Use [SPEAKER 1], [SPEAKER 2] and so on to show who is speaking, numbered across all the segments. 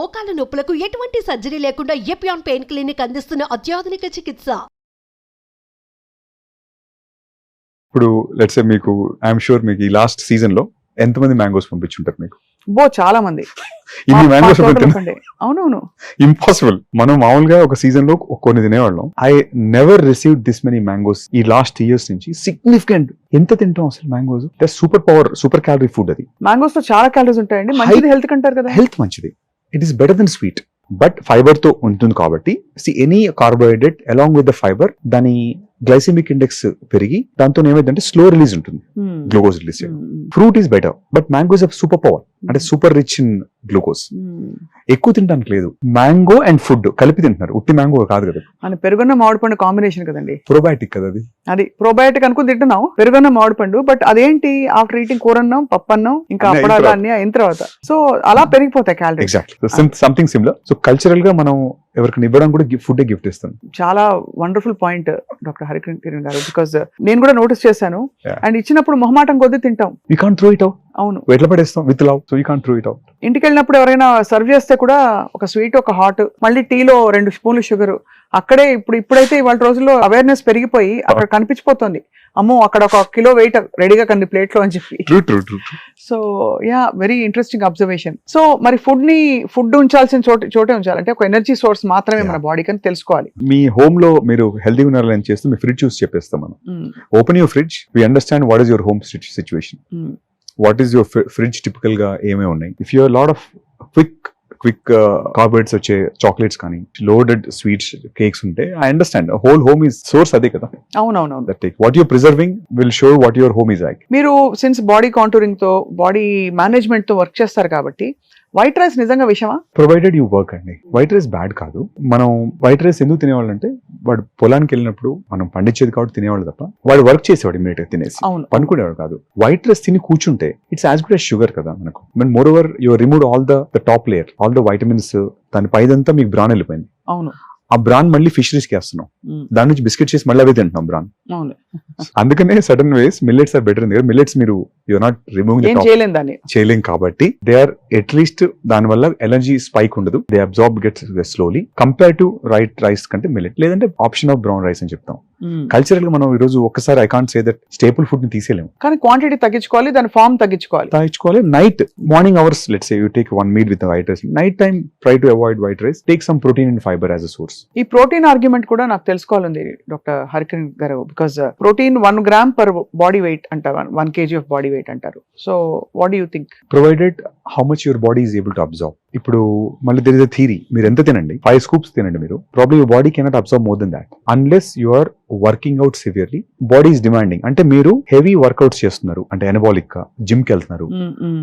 [SPEAKER 1] మోకాల నొప్పులకు ఎటువంటి సర్జరీ లేకుండా ఎపియాన్ పెయిన్ క్లినిక్ అందిస్తున్న అత్యాధునిక చికిత్స.
[SPEAKER 2] ఇప్పుడు లెట్స్ మీకు ఐఎమ్ షూర్ మీకు ఈ లాస్ట్ సీజన్లో ఎంతమంది మ్యాంగోస్ పంపించుంటారు మీకు?
[SPEAKER 3] బో చాలా మంది
[SPEAKER 2] ఇన్ని మ్యాంగోస్.
[SPEAKER 3] అవునవును.
[SPEAKER 2] ఇంపాసిబుల్ మనం మామూలుగా ఒక సీజన్లో కొన్ని తినేవాళ్ళం. I never receive this many mangoes ఈ లాస్ట్ ఇయర్స్ నుంచి. సిగ్నిఫికెంట్ ఎంత తింటాం అసలు mangoes super power super calorie food అది.
[SPEAKER 3] మ్యాంగోస్లో చాలా క్యాలరీస్ ఉంటాయండి. మంచిది హెల్త్ కంటారు కదా.
[SPEAKER 2] హెల్త్ మంచిది. It is better than sweet but ఫైబర్తో ఉంటుంది కాబట్టి see any carbohydrate along with the fibre దాని గ్లైసెమిక్ ఇండెక్స్ పెరిగి దాంతో ఏమైందంటే స్లో రిలీజ్ ఉంటుంది. Glucose release. Fruit is better but mangoes of super power అంటే సూపర్ రిచ్ ఇన్ గ్లూకోజ్. ఎక్కువ తినడానికి లేదు. మ్యాంగో అండ్ ఫుడ్ కలిపి తింటున్నారు. ఉట్టి మ్యాంగో కాదు కదా.
[SPEAKER 3] అని పెరుగున్న మామిడి పండు కాంబినేషన్ కదండి.
[SPEAKER 2] ప్రోబయాటిక్ కదా అది?
[SPEAKER 3] అది ప్రోబయోటిక్ అనుకుని తింటున్నాం పెరుగున్న మామిడి పండు బట్ అదేంటి ఆఫ్టర్ ఈటింగ్ కూర అన్నం పప్పు అన్నం ఇంకా అప్పడాలు
[SPEAKER 2] తర్వాత.
[SPEAKER 3] అన్ని అయిన తర్వాత. సో అలా పెరిగిపోతాయి calories
[SPEAKER 2] exactly something similar so కల్చరల్గా మనం ఎవరికి ఇవ్వడం కూడా ఫుడ్ గిఫ్ట్ ఇస్తాం.
[SPEAKER 3] చాలా వండర్ఫుల్ పాయింట్ డాక్టర్ హరికిరణ్ గారు బికాజ్ నేను కూడా నోటీస్ చేశాను. అండ్ ఇచ్చినప్పుడు మొహమాటం కొద్దీ తింటాం.
[SPEAKER 2] We can throw it out
[SPEAKER 3] అవును.
[SPEAKER 2] ఎట్లా పడేస్తాం with love so you can throw it out
[SPEAKER 3] ఇంటికి వెళ్ళినప్పుడు ఎవరైనా సర్వ్ చేస్తే కూడా ఒక స్వీట్ ఒక హాట్ మళ్ళీ టీలో రెండు స్పూన్లు షుగర్ అక్కడే ఇప్పుడు ఇప్పుడైతే ఇవాళ రోజుల్లో అవేర్నెస్ పెరిగిపోయి అక్కడ కనిపించిపోతుంది. అమ్మో అక్కడ ఒక కిలో వెయిట్ రెడీగా కంది ప్లేట్లో అని చెప్పి. So yeah very interesting observation so మరి ఫుడ్ని ఫుడ్ ఉంచాల్సిన చోట చోటే ఉంచాలి. అంటే ఒక ఎనర్జీ సోర్స్ మాత్రమే మన బాడీకి అని తెలుసుకోవాలి.
[SPEAKER 2] మీ హోమ్లో మీరు హెల్తీ ఉన్నారని చేస్తే మీ ఫ్రిడ్జ్ చూసి చెప్పేస్తాం మనం. Open your fridge we understand what is your home situation what is your fridge టిపికల్గా ఏమేమి ఉన్నాయి? If you're load of quick quick carbohydrates వచ్చే చాక్లెట్స్ కానీ లోడెడ్ స్వీట్స్ కేక్స్ ఉంటే I understand whole home is source అదే కదా?
[SPEAKER 3] అవునవునవును.
[SPEAKER 2] That take what you're preserving will show what your home is like
[SPEAKER 3] మీరు since body కాంటూరింగ్తో body మేనేజ్మెంట్తో work చేస్తారు కాబట్టి వైట్ రైస్ నిజంగా విషయమా
[SPEAKER 2] ప్రొవైడెడ్ యూ వర్క్ అండి. వైట్ రైస్ బ్యాడ్ కాదు. మనం వైట్ రైస్ ఎందుకు తినేవాళ్ళు అంటే వాడు పొలానికి వెళ్ళినప్పుడు మనం పండించేది కాబట్టి తినేవాళ్ళు తప్ప వాడు వర్క్ చేసేవాడు ఇమీడియట్గా తినేసి పనుకునేవాడు కాదు. వైట్ రైస్ తిని కూర్చుంటే ఇట్స్ యాజ్ గుడ్ షుగర్ కదా మనకు. మన more over your remove all the top layer all the vitamins దాని పైదంతా మీకు బ్రాన్ వెళ్ళిపోయింది.
[SPEAKER 3] అవును.
[SPEAKER 2] ఆ బ్రాన్ మళ్ళీ ఫిషరీస్కి వేస్తున్నాం. దాని నుంచి బిస్కెట్ చేసి మళ్ళీ అవే తింటున్నాం బ్రాన్. అందుకనే sudden ways millets are better millets మీరు యూర్ నాట్ రిమూవింగ్
[SPEAKER 3] చేయలేం దాన్ని.
[SPEAKER 2] చేయలేం కాబట్టి దే ఆర్ అట్లీస్ట్ దాని వల్ల ఎనర్జీ స్పైక్ ఉండదు. They absorb gets slowly compare to right rice కంటే మిల్లెట్ లేదంటే ఆప్షన్ ఆఫ్ బ్రౌన్ రైస్ అని చెప్తాం. కల్చరల్గా మనం ఈ రోజు ఒక్కసారి I can't say that staple ఫుడ్ని తీసేయలేము.
[SPEAKER 3] కానీ క్వాంటిటీ తగ్గించుకోవాలి దాని ఫామ్ తగ్గించుకోవాలి.
[SPEAKER 2] తాగించుకోవాలి night morning hours let's you take one meat with white rice night time try to avoid white rice take some protein and fibre as a source
[SPEAKER 3] ఈ protein argument కూడా నాకు తెలుసుకోవాలండి డాక్టర్ హరికిరణ్ గారు. Because protein one gram per body weight అంటారు one KG of body weight అంటారు. So what you think
[SPEAKER 2] provided how much your body is able to observe ఇప్పుడు మళ్ళీ there is a theory మీరు ఎంత తినండి? ఫైవ్ స్కూప్స్ తినండి మీరు. Problem your body cannot observe more than that unless you are working out severely body is demanding అంటే మీరు heavy workouts చేస్తున్నారు. అంటే ఎనబాలిక్గా జిమ్కి వెళ్తున్నారు.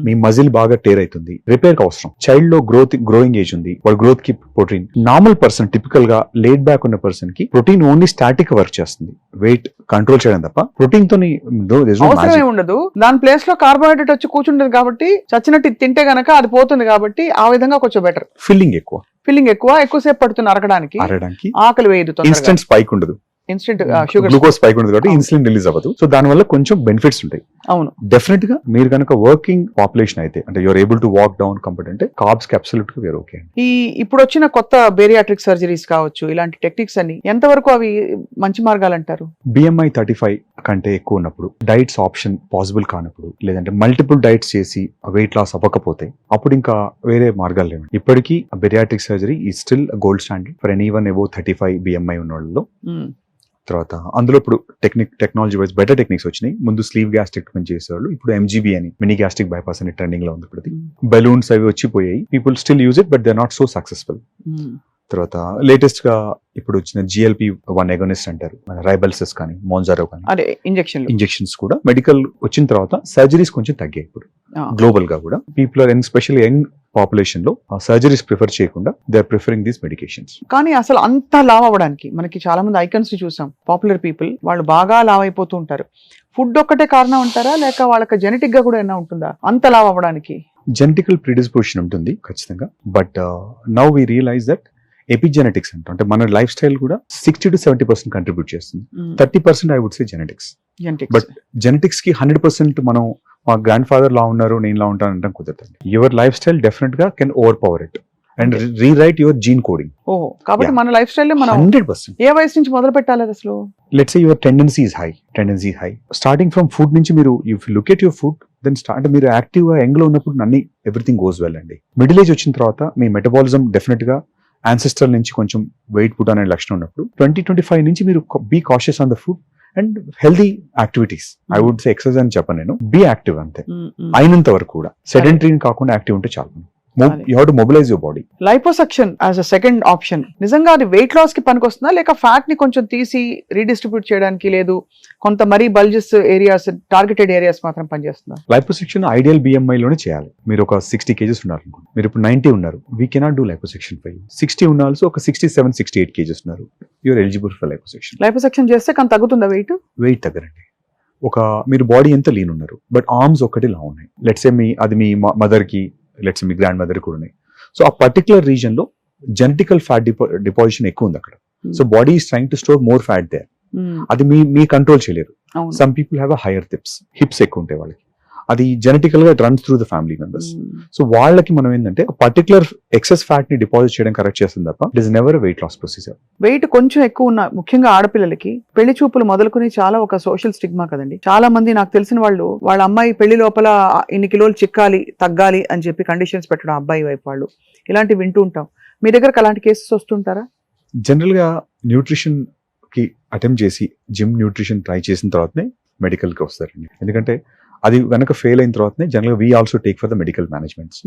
[SPEAKER 2] మీ మజిల్ బాగా టేర్ అవుతుంది. రిపేర్కి అవసరం. చైల్డ్లో గ్రోత్ గ్రోయింగ్ ఏజ్ ఉంది. వాళ్ళ గ్రోత్కి ప్రోటీన్ నార్మల్ పర్సన్ టిపికల్గా లేట్ బ్యాక్ ఉన్న పర్సన్కి ప్రోటీన్ ఓన్లీ స్టాటిక్ వర్క్ చేస్తుంది. వెయిట్ కంట్రోల్ చేయడం తప్ప ప్రోటీన్
[SPEAKER 3] అవసరమే ఉండదు. దాని ప్లేస్లో కార్బోహైడ్రేట్ వచ్చి కూర్చుంటది కాబట్టి చచ్చినట్టు ఇది తింటే గనక అది పోతుంది కాబట్టి ఆ విధంగా కొంచెం బెటర్
[SPEAKER 2] ఫిల్లింగ్ ఎక్కువ.
[SPEAKER 3] ఫిల్లింగ్ ఎక్కువ ఎక్కువసేపు పడుతుంది అరగడానికి. ఆకలి వేయదు
[SPEAKER 2] ఇన్స్టెంట్ స్పైక్ ఉండదు.
[SPEAKER 3] ఇన్స్టెంట్ షుగర్
[SPEAKER 2] గ్లూకోజ్ స్పైక్ ఉండదు కాబట్టి. ఇన్సులిన్ రిలీజ్ అవ్వదు. సో దాని వల్ల కొంచెం బెనిఫిట్స్ ఉంటాయి.
[SPEAKER 3] అవును.
[SPEAKER 2] డెఫినెట్గా మీరు కనుక వర్కింగ్ పాపులేషన్ అయితే అంటే you're able to walk down comfort అంటే కార్బ్స్కి అబ్సల్యూట్గా వేరు ఓకే
[SPEAKER 3] ఈ ఇప్పుడు వచ్చిన కొత్త బేరియాట్రిక్ సర్జరీస్ కావచ్చు ఇలాంటి టెక్నిక్స్ అన్ని ఎంతవరకు అవి మంచి మార్గాలు అంటారు?
[SPEAKER 2] బిఎంఐ థర్టీ ఫైవ్ కంటే ఎక్కువ ఉన్నప్పుడు డైట్స్ ఆప్షన్ పాసిబుల్ కానప్పుడు లేదంటే మల్టిపుల్ డైట్స్ చేసి వెయిట్ లాస్ అవ్వకపోతే అప్పుడు ఇంకా వేరే మార్గాలు లేవు ఇప్పటికీ bariatric surgery is still gold standard for anyone above thirty five BMI ఉన్న వాళ్ళలో. తర్వాత అందులో ఇప్పుడు technique technology wise better techniques వచ్చినాయి. ముందు స్లీవ్ గ్యాస్ట్రిక్ చేసేవాళ్ళు ఇప్పుడు ఎంజీబీ అని మినీ గ్యాస్ట్రిక్ బైపాస్ అని ట్రెండింగ్లో ఉంది ఇప్పుడు బెలూన్స్ అవి వచ్చిపోయాయి. People still use it but they not so successful. తర్వాత లేటెస్ట్గా ఇప్పుడు వచ్చిన జిఎల్పి వన్ ఎగోనిస్ట్ అంటారు. మన రైబల్సెస్ కానీ మోన్జారో కానీ.
[SPEAKER 3] అదే ఇంజక్షన్లు
[SPEAKER 2] ఇంజెక్షన్స్ కూడా. మెడికల్ వచ్చిన తర్వాత సర్జరీస్ కొంచెం తగ్గాయి ఇప్పుడు. గ్లోబల్గా కూడా. పీపుల్ ఆర్ స్పెషల్ యంగ్ పాపులేషన్లో సర్జరీస్ ప్రిఫర్ చేయకుండా they are preferring these medications
[SPEAKER 3] కానీ అసలు అంత లావ్ అవ్వడానికి మనకి చాలా మంది ఐకన్స్ చూసాం. పాపులర్ పీపుల్ వాళ్ళు బాగా లావ్ అయిపోతూ ఉంటారు. ఫుడ్ ఒక్కటే కారణం అంటారా? లేక వాళ్ళకి జెనెటిక్గా కూడా ఏమైనా ఉంటుందా? అంత లావ్ అవ్వడానికి?
[SPEAKER 2] జెనటికల్ ప్రిడిస్పోజిషన్ ఉంటుంది ఖచ్చితంగా. But now we realise that epigenetics అంటాం. అంటే మన లైఫ్ స్టైల్ కూడా sixty to seventy percent contribute చేస్తుంది. Thirty percent I would say genetics But- జెనెటిక్స్కి హండ్రెడ్ పర్సెంట్ మనం మా గ్రాండ్ ఫాదర్ లా ఉన్నారు నేను లా ఉంటాను అంటే కుదరదు your lifestyle definitely can overpower it and rewrite your gene coding
[SPEAKER 3] ఓహో. కాబట్టి. మన లైఫ్ స్టైల్ మనం
[SPEAKER 2] హండ్రెడ్ పర్సెంట్
[SPEAKER 3] ఏ వయసు నుంచి మొదలు పెట్టాలి అసలు?
[SPEAKER 2] Let's say your tendency is high tendency high starting from food నుంచి మీరు if look at your food then start మీరు యాక్టివ్గా యంగ్లో ఉన్నప్పుడు అన్ని ఎవ్రీథింగ్ గోస్ వెల్ అండి. మిడిల్ ఏజ్ వచ్చిన తర్వాత మీ మెటబాలిజం డెఫినెట్గా యాన్సిస్టర్ నుంచి కొంచెం వెయిట్ పుట్ అనే లక్షణం ఉన్నప్పుడు ట్వంటీ ట్వంటీ ఫైవ్ నుంచి మీరు be cautious on the food and healthy activities I would say exercise అని చెప్పను నేను. బీ యాక్టివ్ అంతే. అయినంత వరకు కూడా. సెడెంటరీ కాకుండా యాక్టివ్ ఉంటే చాలు. You have to mobilize your body
[SPEAKER 3] liposuction as a second option నిజంగా అది వెయిట్ లాస్కి పనికొస్తుందా? లేక ఫ్యాట్ని కొంచెం తీసి రీడిస్ట్రిబ్యూట్ చేయడానికి లేదు? కొంత మరీ బల్జెస్ ఏరియాస్ టార్గెటెడ్ ఏరియాస్ మాత్రం పనిచేస్తుందా?
[SPEAKER 2] లైపోసెక్షన్ ఐడియల్ బిఎంఐ లోనే చేయాలి. మీరు ఒక సిక్స్టీ కేజెస్ ఉన్నారు మీరు ఇప్పుడు నైన్టీ ఉన్నారు. We cannot do liposuction you sixty ఉన్న ఆల్సో ఒక sixty seven sixty eight KGs ఉన్నారు. You're eligible for liposuction
[SPEAKER 3] liposuction చేస్తే కానీ తగ్గుతుందా వెయిట్
[SPEAKER 2] వెయిట్ తగ్గరండి ఒక మీరు బాడీ ఎంత లీన్ ఉన్నారు? బట్ ఆర్మ్స్ ఒకటి లా ఉన్నాయి. లెట్స్ ఏ మీ అది మీ మదర్కి లెట్స్ మీ గ్రాండ్ మదర్ కూడా ఉన్నాయి. సో ఆ పర్టికులర్ రీజన్లో జెనటికల్ ఫ్యాట్ డిపాజిషన్ ఎక్కువ ఉంది అక్కడ. So body is trying to store more fat they అది మీ మీ కంట్రోల్ చేయలేరు. Some people have a higher tips hips ఎక్కువ ఉంటాయి వాళ్ళకి. అది జెనటికల్గా runs through the family members. So వాళ్ళకి మనం ఏంటంటే పర్టికులర్ ఎక్సెస్ ఫ్యాట్ని డిపాజిట్ చేయడం కరెక్ట్ చేస్తుంది తప్ప it is never weight loss procedure
[SPEAKER 3] weight కొంచెం ఎక్కువ ఉన్న ముఖ్యంగా ఆడపిల్లలకి పెళ్ళి చూపులు మొదలుకుని చాలా ఒక సోషల్ స్టిగ్మా కదండి. చాలా మంది నాకు తెలిసిన వాళ్ళు వాళ్ళ అమ్మాయి పెళ్ళి లోపల ఇన్ని కిలోలు చిక్కాలి తగ్గాలి అని చెప్పి కండిషన్స్ పెట్టడం అబ్బాయి వైపు వాళ్ళు. ఇలాంటివి వింటూ ఉంటాం. మీ దగ్గరకు అలాంటి కేసెస్ వస్తుంటారా?
[SPEAKER 2] జనరల్గా న్యూట్రిషన్కి అటెంప్ట్ చేసి జిమ్ న్యూట్రిషన్ ట్రై చేసిన తర్వాతనే మెడికల్కి వస్తారండి. ఎందుకంటే అది కనుక ఫెయిల్ అయిన తర్వాతనే జనరల్గా we also take for the medical managements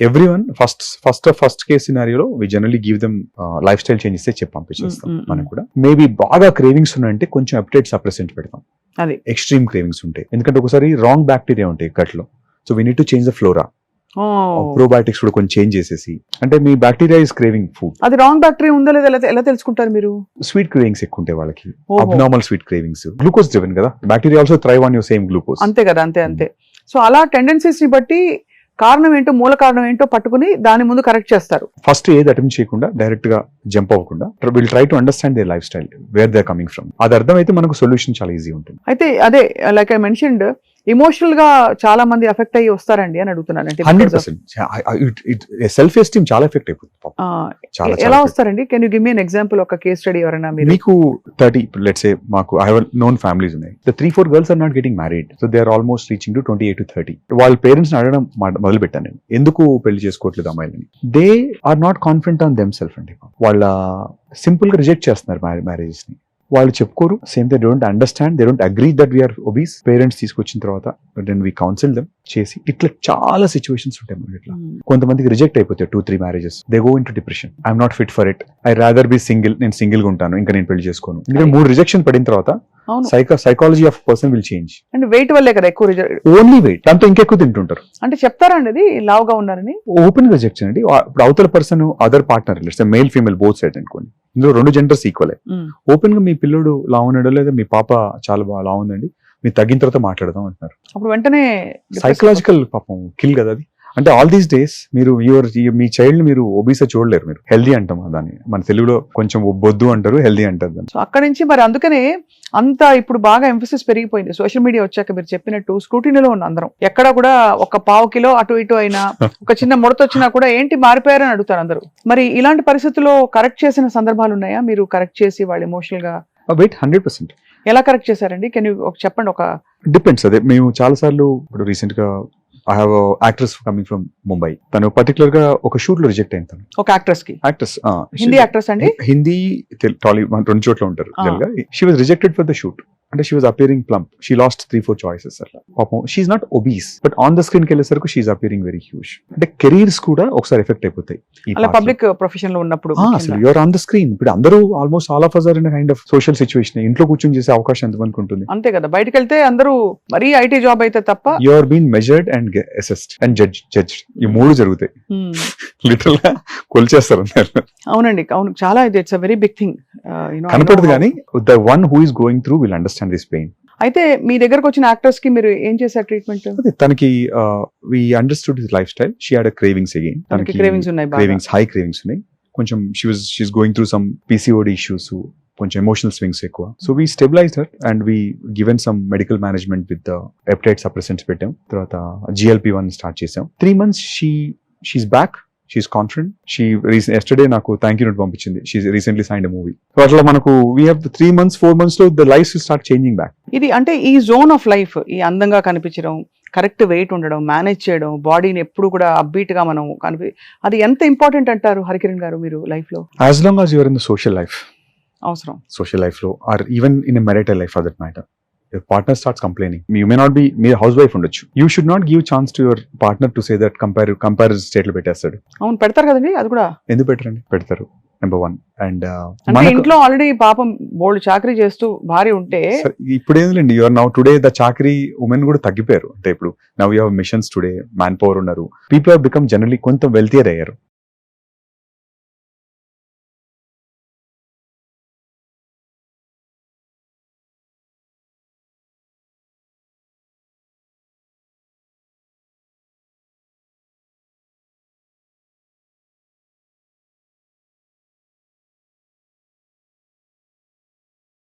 [SPEAKER 2] everyone first first first case సినారియోలో we generally give them lifestyle change ఇస్తే చెప్పి పంపించేస్తాం
[SPEAKER 3] Mm, mm,
[SPEAKER 2] మనం కూడా. మేబీ బాగా క్రేవింగ్స్ ఉన్నాయంటే కొంచెం అప్డేట్ సప్రెసెంట్ పెడతాం.
[SPEAKER 3] అది.
[SPEAKER 2] ఎక్స్ట్రీమ్ క్రేవింగ్స్ ఉంటాయి. ఎందుకంటే ఒకసారి రాంగ్ బ్యాక్టీరియా ఉంటాయి గట్లో so we need to change the flora probiotics కూడా కొంచెం చేంజ్ చేసేసి. అంటే మీ బ్యాక్టీరియా ఇస్ క్రేవింగ్ ఫుడ్
[SPEAKER 3] అది రాంగ్ బ్యాక్టీరియా ఉందో లేదో ఎలా- తెలుసుకుంటారు మీరు?
[SPEAKER 2] స్వీట్ క్రేవింగ్స్ ఎక్కువ ఉంటాయి వాళ్ళకి. Abnormal sweet cravings glucose driven కదా? Bacteria also thrive on your same glucose
[SPEAKER 3] అంతే కదా అంతే అంతే. సో అలా టెండెన్సీస్ని బట్టి కారణం ఏంటో మూల కారణం ఏంటో పట్టుకుని దాని ముందు కరెక్ట్ చేస్తారు.
[SPEAKER 2] ఫస్ట్ ఏది అటెంప్ట్ చేయకుండా డైరెక్ట్గా జంప్ అవ్వకుండా will try to understand they lifestyle where they coming from అది అర్థమైతే మనకు సొల్యూషన్ చాలా ఈజీ ఉంటుంది.
[SPEAKER 3] అయితే అదే లైక్ ఐ మెన్షన్డ్ ఇమోషనల్గా చాలా మంది ఎఫెక్ట్ అయ్యి వస్తారండి అని అడుగుతున్నాను. అంటే
[SPEAKER 2] హండ్రెడ్ పర్సెంట్ సెల్ఫ్ ఎస్టీమ్ చాలా ఎఫెక్ట్ అయిపోతుంది
[SPEAKER 3] ఎలా వస్తారండి? Can you give me an example ఒక కేస్ స్టడీ ఎవరైనా
[SPEAKER 2] మీకు థర్టీ లెట్స్ మాకు ఐ హావ్ నోన్ ఫ్యామిలీస్ ఉన్నాయి. The three four girls are not getting married so they are almost reaching to twenty eight to thirty వాళ్ళ parents అడగడం మొదలు పెట్టాను నేను. ఎందుకు పెళ్ళి చేసుకోవట్లేదు అమ్మాయిలని? They are not confident on them self అండి. వాళ్ళ సింపుల్గా రిజెక్ట్ చేస్తున్నారు మ్యారేజెస్ని. వాళ్ళు చెప్పుకోరు. Same they don't understand they don't agree that we are obese parents తీసుకొచ్చిన తర్వాత దెన్ వీ కౌన్సిల్ దెమ్ చేసి ఇట్లా చాలా సిచ్యువేషన్స్ ఉంటాయి మనకి ఇట్లా.
[SPEAKER 3] మ్మ్.
[SPEAKER 2] కొంతమందికి రిజెక్ట్ అయిపోతాయి two three marriages they go into depression I'm not fit for it I rather be single నేను సింగిల్గా ఉంటాను. ఇంకా నేను పెళ్ళి చేసుకోను. ఎందుకంటే మూడు రిజెక్షన్ పడిన తర్వాత psycho psychology of person will change
[SPEAKER 3] and weight వల్లే కదా ఎక్కువ
[SPEAKER 2] ఓన్లీ వెయిట్ దాంతో ఇంకెక్కువ తింటుంటారు.
[SPEAKER 3] అంటే చెప్తారా అండి అది? లావుగా ఉన్నారని?
[SPEAKER 2] ఓపెన్ రిజెక్షన్ అండి. ఇప్పుడు అవతల person other partner male female both side అనుకోండి. ఇందులో రెండు జెండర్స్ ఈక్వల్. ఓపెన్గా మీ పిల్లోడు లా ఉన్నాడో లేదా మీ పాప చాలా బాగా లా ఉందండి మీరు తగ్గిన తర్వాత మాట్లాడదాం అంటున్నారు.
[SPEAKER 3] అప్పుడు వెంటనే
[SPEAKER 2] సైకలాజికల్ పాపం కిల్ కదా అది. అంటే ఆల్ దీస్ డేస్ మీరు యువర్ మీ చైల్డ్ మీరు ఒబీసా చూడలేరు మీరు. హెల్దీ అంటాం దాన్ని. మన తెలుగులో కొంచెం బొద్దు అంటారు హెల్దీ అంటారు దాన్ని.
[SPEAKER 3] సో అక్కడి నుంచి మరి అందుకనే అంత ఇప్పుడు బాగా ఎంఫసిస్ పెరిగిపోయింది. సోషల్ మీడియా వచ్చాక మీరు చెప్పినట్టు స్క్రూటీనీలో ఉన్న అందరం. ఎక్కడ కూడా ఒక పావు కిలో అటు ఇటు అయినా ఒక చిన్న ముడత వచ్చినా కూడా ఏంటి మారిపోయారని అడుగుతారు అందరూ. మరి ఇలాంటి పరిస్థితుల్లో కరెక్ట్ చేసిన సందర్భాలు ఉన్నాయా? మీరు కరెక్ట్ చేసి వాళ్ళు ఎమోషనల్గా
[SPEAKER 2] వెయిట్ హండ్రెడ్ పర్సెంట్
[SPEAKER 3] ఎలా కరెక్ట్ చేశారండి? కెన్ యూ చెప్పండి ఒక
[SPEAKER 2] డిపెండ్స్ అదే మేము చాలా సార్లు ఇప్పుడు రీసెంట్గా I have actress coming from Mumbai తను పర్టికులర్గా ఒక షూట్లో రిజెక్ట్ అయింది తను.
[SPEAKER 3] ఒక యాక్ట్రెస్కి?
[SPEAKER 2] యాక్ట్రెస్
[SPEAKER 3] హిందీ యాక్ట్రెస్ అండి?
[SPEAKER 2] హిందీ తెలు- టాలీ మన రెండు చోట్ల ఉంటారు she was rejected for the shoot అంటే she was appearing plump she lost three four choices అట్లా పాపం she's not obese but on the స్క్రీన్కి వెళ్ళేసరికి షీఈ్ అపియరింగ్ వెరీ హ్యూజ్ అంటే కెరీర్స్ కూడా ఒకసారి ఎఫెక్ట్ అయిపోతాయి.
[SPEAKER 3] పబ్లిక్ ప్రొఫెషన్లో ఉన్నప్పుడు
[SPEAKER 2] అసలు యూఆర్ ఆన్ ద స్క్రీన్ ఇప్పుడు అందరూ almost all of Azhar in kind of social situation ఇంట్లో కూర్చొని చేసే అవకాశం ఎంతమందికి ఉంటుంది?
[SPEAKER 3] అంతే కదా. బయటకు వెళ్తే అందరూ మరీ ఐటీ జాబ్ అయితే తప్ప
[SPEAKER 2] you are been measured and assessed and judge judge ఈ మూడు జరుగుతాయి.
[SPEAKER 3] Hmm.
[SPEAKER 2] లిటరల్గా కొలిచేస్తారు.
[SPEAKER 3] అవునండి అవును. చాలా ఇది it's a very big thing
[SPEAKER 2] కనపడదు కానీ the one who is going through will understand this pain
[SPEAKER 3] అయితే మీ దగ్గరకు వచ్చిన యాక్టర్స్కి మీరు ఏం చేశారు ట్రీట్మెంట్
[SPEAKER 2] అదే తనకి we understood his life style she had cravings again
[SPEAKER 3] తనకి క్రేవింగ్స్ ఉన్నాయి
[SPEAKER 2] క్రేవింగ్స్ హై క్రేవింగ్స్ ఉన్నాయి. కొంచెం she was she's going through some PCOD issues కొంచెం ఎమోషనల్ స్వింగ్స్ ఎక్కువ. So we stabilise her and we given some medical management with appetite suppressants పెట్టాం. తర్వాత GLP one start చేసాం three months she she's back she's confident she yesterday నాకు thank you note పంపించింది. She recently sign movie so అట్లా మనకు we have three months four మంత్స్లో the life start changing back
[SPEAKER 3] ఇది అంటే ఈ జోన్ ఆఫ్ లైఫ్ ఈ అందంగా కనిపించడం కరెక్ట్ వెయిట్ ఉండడం మేనేజ్ చేయడం బాడీని ఎప్పుడు కూడా అప్బీట్గా మనం కనిపి అది ఎంత ఇంపార్టెంట్ అంటారు హరికిరణ్ గారు మీరు లైఫ్లో?
[SPEAKER 2] As long as your in the social life
[SPEAKER 3] అవసరం.
[SPEAKER 2] సోషల్ లైఫ్లో or even in marital life for that matter partner starts complaining you may not be మీ హౌస్ వైఫ్ ఉండొచ్చు. You should not give chance to your partner to say that compare compare స్టేట్లు పెట్టేస్తాడు.
[SPEAKER 3] అవును పెడతారు కదండి అది కూడా.
[SPEAKER 2] ఎందుకు పెట్టరండి? పెడతారు నెంబర్ వన్ అండ్
[SPEAKER 3] అంటే ఇంట్లో ఆల్రెడీ పాపం బోల్డ్ చాకరీ చేస్తూ భార్య ఉంటే
[SPEAKER 2] ఇప్పుడు ఏంటండి యువర్ నౌ టుడే ద చాకరీ ఉమెన్ కూడా తగ్గిపోయారు. అంటే ఇప్పుడు now you machines today manpower ఉన్నారు. పీపుల్ బికమ్ జనరలీ కొంత వెల్తియర్ అయ్యారు.